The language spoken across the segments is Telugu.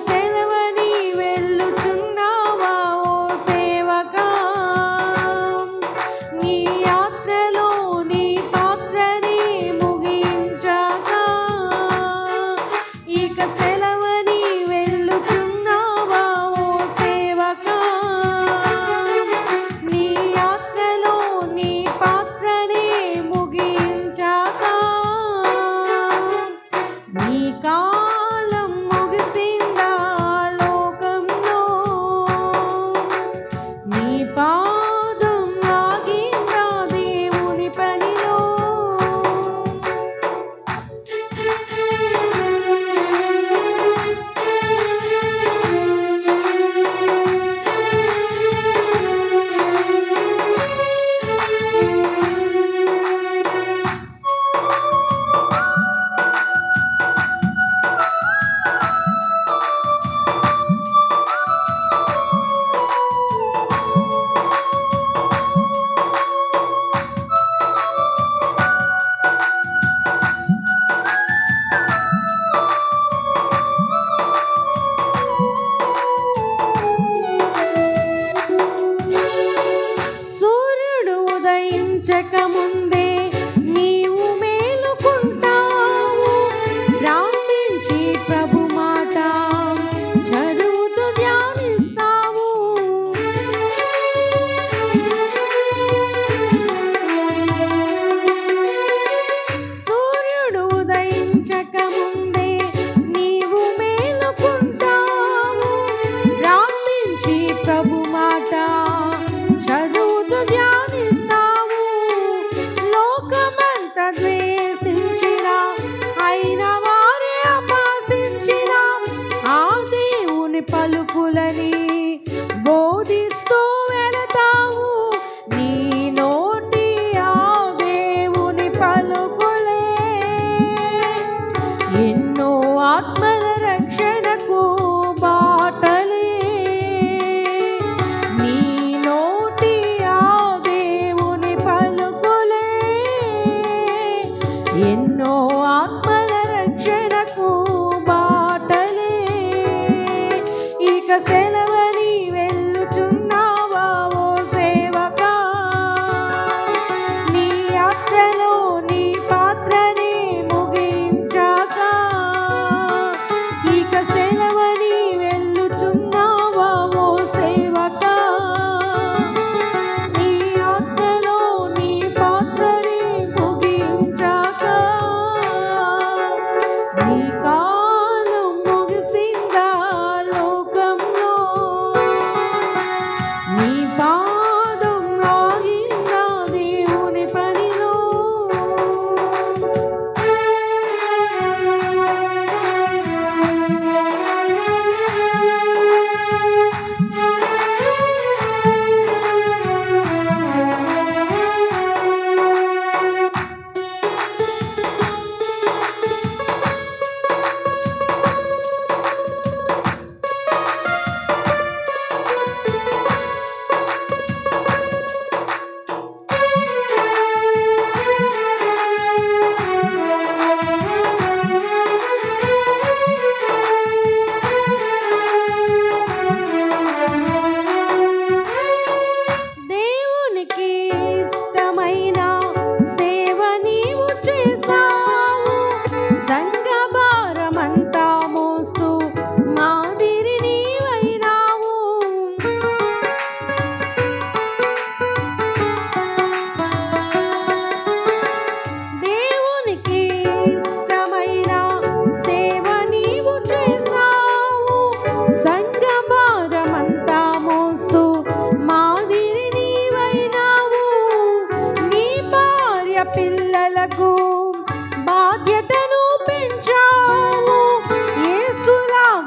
sé செலவதி வெ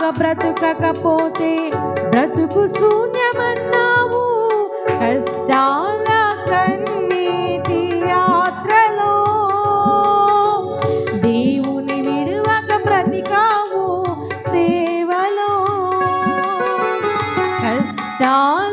బ్రతుకకపోతే బ్రతుకు శూన్యమన్నావు. కష్టాల కన్నీటి యాత్రలో దేవుని విడువక బ్రతికావు సేవలో. కష్టాల